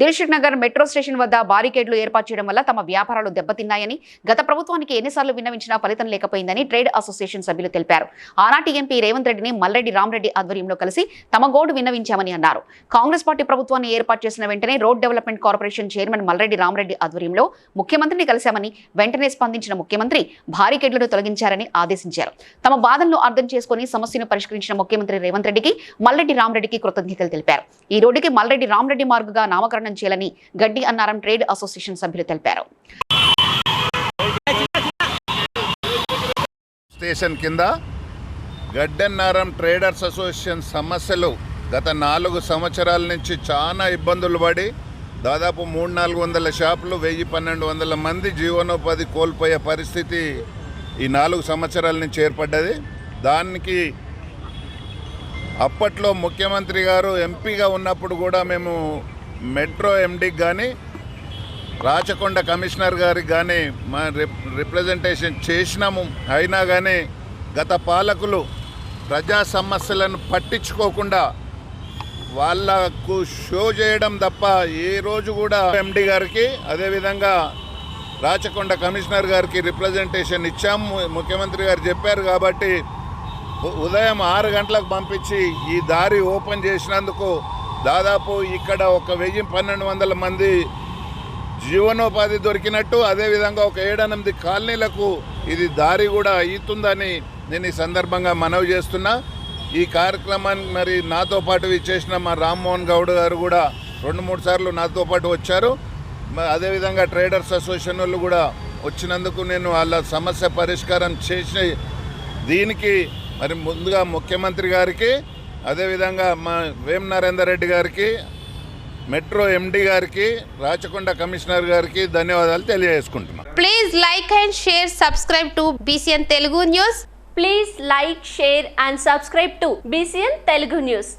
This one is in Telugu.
దిల్షుక్ నగర్ మెట్రో స్టేషన్ వద్ద బారికేడ్లు ఏర్పాటు చేయడం వల్ల తమ వ్యాపారాలు దెబ్బతిన్నాయని గత ప్రభుత్వానికి ఎన్నిసార్లు విన్నవించినా ఫలితం లేకపోయిందని ట్రేడ్ అసోసియేషన్ సభ్యులు తెలిపారు. ఆనాటి ఎంపీ రేవంత్ రెడ్డిని మల్రెడ్డి రామరెడ్డి ఆధ్వర్యంలో కలిసి తమ గోడు విన్నవించామని అన్నారు. కాంగ్రెస్ పార్టీ ప్రభుత్వాన్ని ఏర్పాటు చేసిన వెంటనే road development corporation chairman Malreddy Ramareddy ఆధ్వర్యంలో ముఖ్యమంత్రిని కలిశామని వెంటనే స్పందించిన ముఖ్యమంత్రి భారీకేడ్లను తొలగించారని ఆదేశించారు. తమ బాధలను అర్థం చేసుకుని సమస్యను పరిష్కరించిన ముఖ్యమంత్రి రేవంత్ రెడ్డికి మల్రెడ్డి రామరెడ్డికి కృతజ్ఞతలు తెలిపారు. ఈ రోడ్డుకి మల్రెడ్డి రామరెడ్డి మార్గుగా నామకరణం చేయాలని గడ్డి అన్నారం ట్రేడ్ అసోసియేషన్ సభ్యులు తెలిపారు. స్టేషన్ కింద గడ్డన్నారం ట్రేడర్స్ అసోసియేషన్ సమస్యలు గత నాలుగు సంవత్సరాల నుంచి చాలా ఇబ్బందులు పడి దాదాపు మూడు నాలుగు వందల షాపులు వెయ్యి పన్నెండు వందల మంది జీవనోపాధి కోల్పోయే పరిస్థితి ఈ నాలుగు సంవత్సరాల నుంచి ఏర్పడ్డది. దానికి అప్పట్లో ముఖ్యమంత్రి గారు ఎంపీగా ఉన్నప్పుడు కూడా మేము మెట్రో ఎండీకి కానీ రాచకొండ కమిషనర్ గారికి కానీ మా రిప్ రిప్రజెంటేషన్ చేసినాము. అయినా కానీ గత పాలకులు ప్రజా సమస్యలను పట్టించుకోకుండా వాళ్ళకు షో చేయడం తప్ప ఏ రోజు కూడా ఎండి గారికి అదేవిధంగా రాచకొండ కమిషనర్ గారికి రిప్రజెంటేషన్ ఇచ్చాము. ముఖ్యమంత్రి గారు చెప్పారు కాబట్టి ఉదయం ఆరు గంటలకు పంపించి ఈ దారి ఓపెన్ చేసినందుకు దాదాపు ఇక్కడ ఒక వెయ్యి పన్నెండు వందల మంది జీవనోపాధి దొరికినట్టు అదేవిధంగా ఒక ఏడెనిమిది కాలనీలకు ఇది దారి కూడా అవుతుందని నేను ఈ సందర్భంగా మనవి చేస్తున్నా. ఈ కార్యక్రమాన్ని మరి నాతో పాటు ఇచ్చేసిన మా రామ్మోహన్ గౌడ్ గారు కూడా రెండు మూడు సార్లు నాతో పాటు వచ్చారు. అదేవిధంగా ట్రేడర్స్ అసోసియేషన్ వాళ్ళు కూడా వచ్చినందుకు నేను వాళ్ళ సమస్య పరిష్కారం చేసి దీనికి మరి ముందుగా ముఖ్యమంత్రి గారికి అదేవిధంగా మా వేం నరేందర్ రెడ్డి గారికి మెట్రో ఎండి గారికి రాచకొండ కమిషనర్ గారికి ధన్యవాదాలు తెలియజేసుకుంటున్నాం. Please like and share subscribe to BCN Telugu news please like share and subscribe to BCN Telugu news